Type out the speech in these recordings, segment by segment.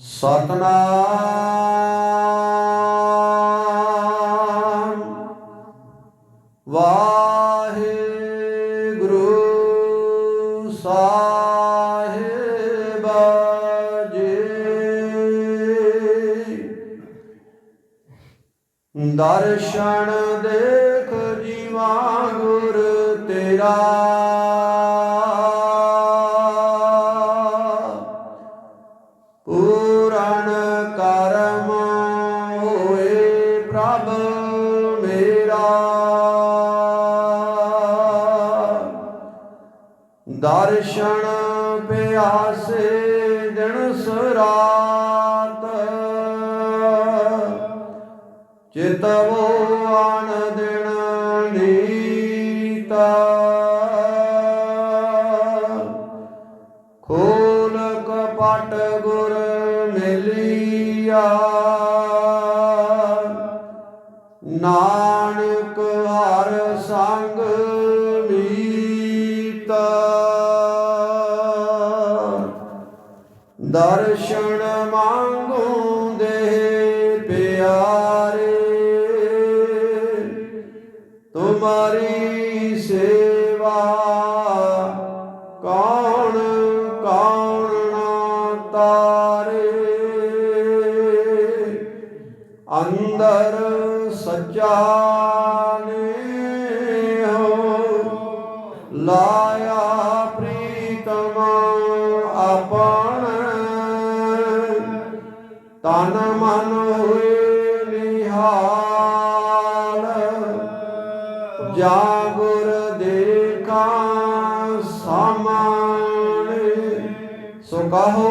ਸਤਨਾਮ। ਵਾਹਿਗੁਰੂ ਸਾਹਿਬ ਜੀ। ਦਰਸ਼ਨ ਦੇਖ ਜੀਵਾ ਗੁਰ ਤੇਰਾ। ਦਰਸ਼ਨ ਪਿਆਸੇ ਦਿਨ ਸਰਾਤ ਚਿਤਵੋ ਆਨ ਦਿਨ ਨੀਤਾ। ਖੋਲ ਕਪਟ ਗੁਰ ਮਿਲਿਆ। ਨਾਨਕ ਹਰ ਸੰਗ ਮੀਤਾ। ਦਰਸ਼ਨ ਮੰਗੂ ਦੇ ਪਿਆਰੇ। ਤੁਮਾਰੀ ਸੇਵਾ ਕੌਣ ਕੌਣ ਨਾ ਤਾਰੇ। ਅੰਦਰ ਸੱਚਾ ਨੇ ਹੋ, ਲਾ ਗੁਰ ਦੇਖਾ ਸਾਮਾਨ। ਸੋ ਕਹੋ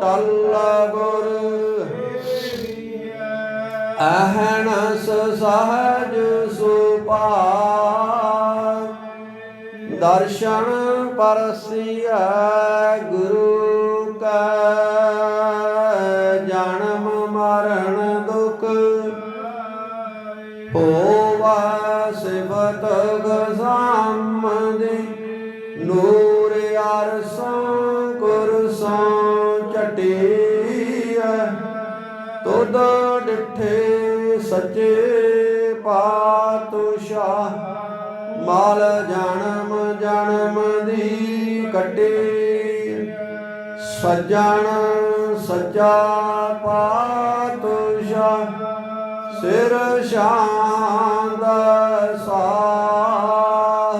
ਟਲ ਗੁਰ ਅਹਨਸ ਸਹਜ ਸੁਪਾ ਦਰਸ਼ਨ ਪਰਸਿਆ ਗੁਰੂ ਕਾ। ਹੋਵਾ ਸਿਫਤ ਗਜ਼ਾਮ ਦੇ ਨੂਰ ਅਰਸੋਂ ਕੁਰਸੋਂ ਚਟਿਆ ਤੁਧ ਡਿਠੇ ਸੱਚੇ ਪਾਤਸ਼ਾਹ, ਮਾਲ ਜਨਮ ਜਨਮ ਦੀ ਕੱਟੇ। ਸੱਜਣ ਸੱਚਾ ਪਾਤਸ਼ਾਹ ਸਿਰ ਸ਼ਾਂਦ ਸਾਹ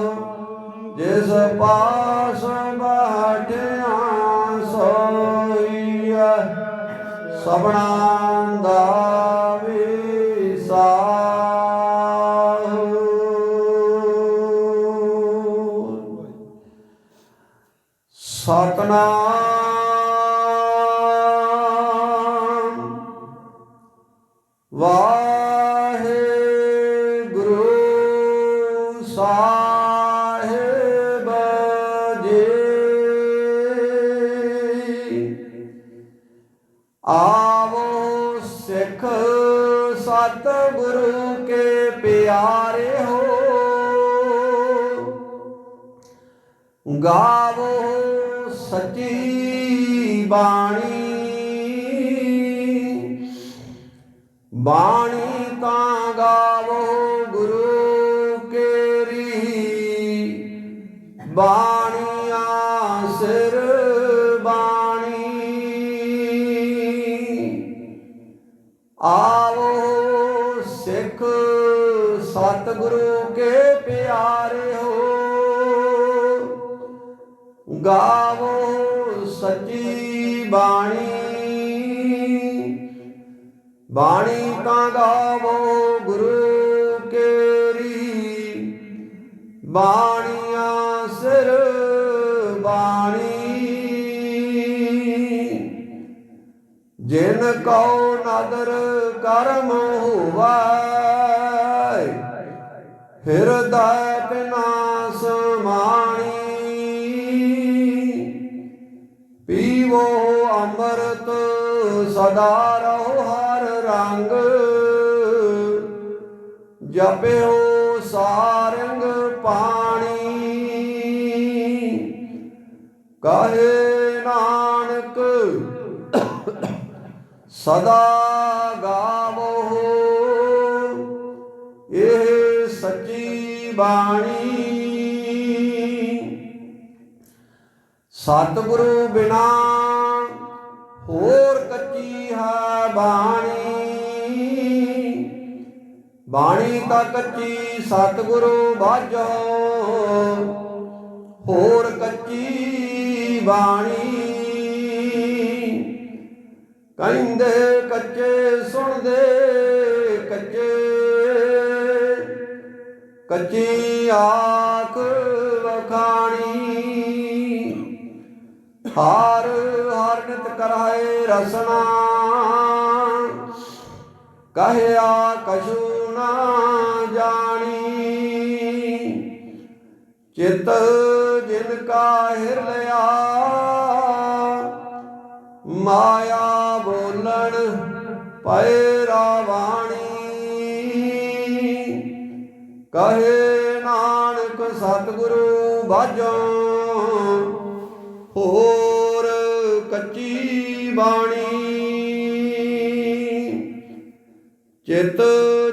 ਜਿਸ ਪਾਸ ਬਾਟਿਆ ਸੋਈਐ ਸਭਨਾ ਦਾ ਵਿਸਾਹੁ। ਸਤਨਾਮ ਵਾਹਿਗੁਰੂ ਸਾਹਿਬ ਜੀ। ਆਵੋ ਸਿੱਖ ਸਤ ਗੁਰੂ ਕੇ ਪਿਆਰੇ ਹੋ। ਗਾਵੋ ਸੱਚੀ ਬਾਣੀ ਬਾਣੀ ਤਾਂ ਗਾਵੋ ਗੁਰੂ ਕੇਰੀ। ਬਾਣੀਆਂ ਸਿਰ ਬਾਣੀ। ਆਵੋ ਸਿੱਖ ਸਤਿਗੁਰੂ ਕੇ ਪਿਆਰੇ ਹੋ। ਗਾਵੋ ਸੱਚੀ ਬਾਣੀ ਬਾਣੀ ਤਾਂ ਗਾਵੋ ਗੁਰੂ ਕੇਰੀ। ਬਾਣੀਆਂ ਸਿਰ ਬਾਣੀ। ਜਿਨ ਕਉ ਨਦਰ ਕਰਮ ਹੋਵੈ ਹਿਰਦੈ ਬਿਨਾ ਸਮਾਣੀ ਪੀਵੋ ਅੰਮ੍ਰਿਤ ਸਦਾ ਰਹੋ। ਰੰਗ ਜਪਿਓ ਸਾਰੰਗ ਪਾਣੀ। ਕਹੇ ਨਾਨਕ, ਸਦਾ ਗਾਵੋ, ਇਹ ਸੱਚੀ ਬਾਣੀ। ਸਤਿਗੁਰੂ ਬਿਨਾ ਹੋਰ ਕੱਚੀ ਹੈ ਬਾਣੀ। ਬਾਣੀ ਤਾਂ ਕੱਚੀ ਸਤਿਗੁਰੂ ਬਾਝੋ ਹੋਰ ਕੱਚੀ ਬਾਣੀ। ਕਹਿੰਦੇ ਕੱਚੇ ਸੁਣਦੇ, ਕੱਚੇ, ਕੱਚੀ ਆਖ ਵਖਾਣੀ। ਹਾਰ ਹਰ ਨਿਤ ਕਰਾਏ ਰਸਨਾ, ਕਹਿਆ ਕਛੂ ਨਾ ਜਾਣੀ। ਚਿਤ ਜਿਨ ਕਾ ਹਿਰ ਲਿਆ ਮਾਇਆ ਬੋਲਣ ਪੈ ਰਾਵਾਣੀ। ਕਹੇ ਨਾਨਕ ਸਤਿਗੁਰੂ ਬਾਝੋ, ਹੋਰ ਕੱਚੀ ਬਾਣੀ। ਚਿਤ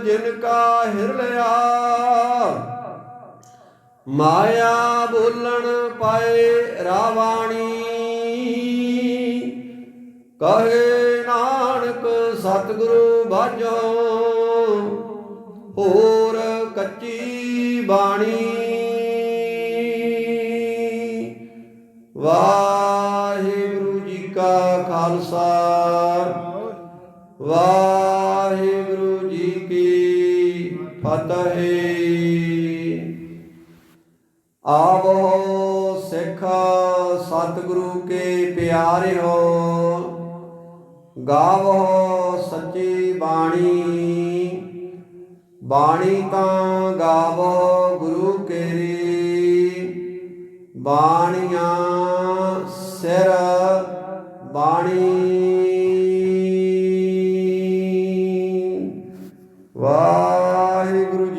ਜਿਨ ਕਾ ਹਿਰ ਲਿਆ ਮਾਇਆ ਬੋਲਣ ਪਾਏ ਰਾਵਾਣੀ। ਕਹੇ ਨਾਨਕ, ਸਤਿਗੁਰੂ ਬਾਝੋ, ਹੋਰ ਕੱਚੀ ਬਾਣੀ। ਵਾਹਿਗੁਰੂ ਜੀ ਕਾ ਖਾਲਸਾ ਵਾਹਿਗੁਰੂ ਫਤਿਹ ਆਵੋ ਸਿੱਖ ਸਤਿਗੁਰੂ ਕੇ ਪਿਆਰਿਓ, ਗਾਵੋ ਸੱਚੀ ਬਾਣੀ। ਬਾਣੀ ਤਾਂ ਗਾਵੋ ਗੁਰੂ ਕੇਰੀ। ਬਾਣੀਆਂ ਸਿਰ ਬਾਣੀ। ਵਾਹਿਗੁਰੂ ਜੀ